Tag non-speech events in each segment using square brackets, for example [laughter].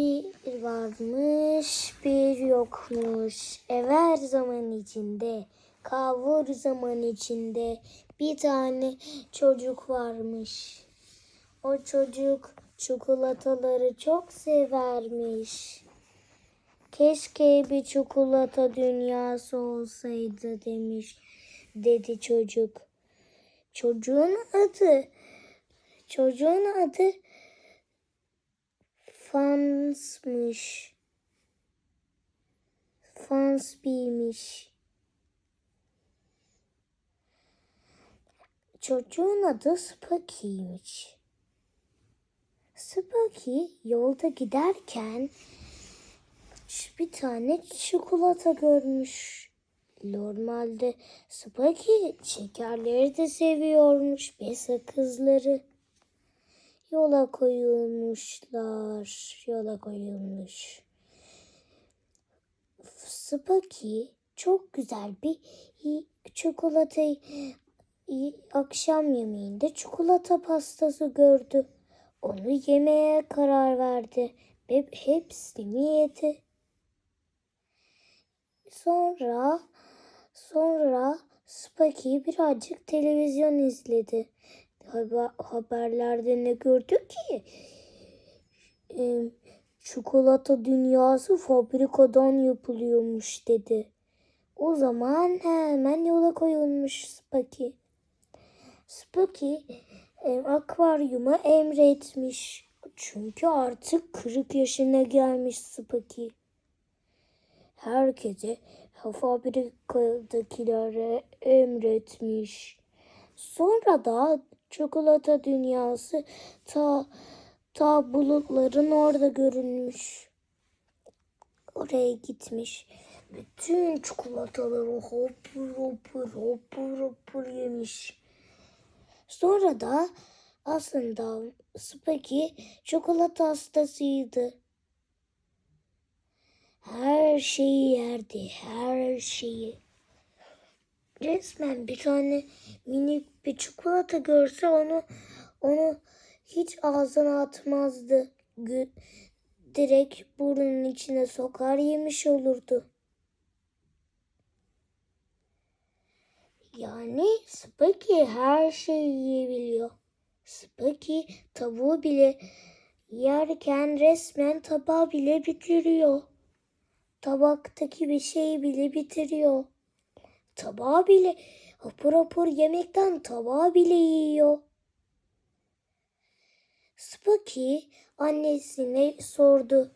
Bir varmış bir yokmuş. Evvel zaman içinde, kavur zaman içinde bir tane çocuk varmış. O çocuk çikolataları çok severmiş. Keşke bir çikolata dünyası olsaydı demiş dedi çocuk. Çocuğun adı çocuğun adı Fansmış. Fansbiymiş. Çocuğun adı Spocky'ymiş. Spocky yolda giderken bir tane çikolata görmüş. Normalde Spocky şekerleri de seviyormuş ve sakızları. Yola koyulmuşlar. Yola koyulmuş. Spocky çok güzel bir çikolata akşam yemeğinde çikolata pastası gördü. Onu yemeye karar verdi ve hepsini yedi. Sonra sonra Spocky birazcık televizyon izledi. Haber, haberlerde ne gördü ki? Ee, çikolata dünyası fabrikadan yapılıyormuş dedi. O zaman hemen yola koyulmuş Spocky. Spocky e, akvaryuma emretmiş. Çünkü artık 40 yaşına gelmiş Spocky. Herkese fabrikadakilere emretmiş. Sonra da çikolata dünyası ta ta bulutların orada görünmüş. Oraya gitmiş. Bütün çikolataları hopur hopur hopur hopur yemiş. Sonra da aslında Spaki çikolata hastasıydı. Her şeyi yerdi, her şeyi. Resmen bir tane minik bir çikolata görse onu onu hiç ağzına atmazdı. Direkt burnunun içine sokar yemiş olurdu. Yani Spaki her şeyi yiyebiliyor. Spaki tavuğu bile yerken resmen tabağı bile bitiriyor. Tabaktaki bir şeyi bile bitiriyor. Tabağı bile hapur hapur yemekten tabağı bile yiyor. Spooky annesine sordu.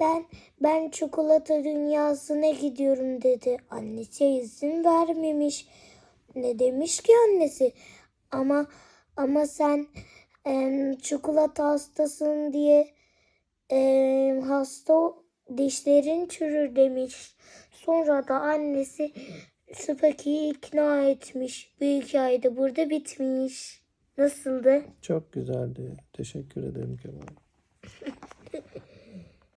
Ben ben çikolata dünyasına gidiyorum dedi. Annesi izin vermemiş. Ne demiş ki annesi? Ama ama sen em, çikolata hastasın diye em, hasta dişlerin çürür demiş. Sonra da annesi Spooky'yi ikna etmiş. Bu hikaye de burada bitmiş. Nasıldı? Çok güzeldi. Teşekkür ederim Kemal. [laughs]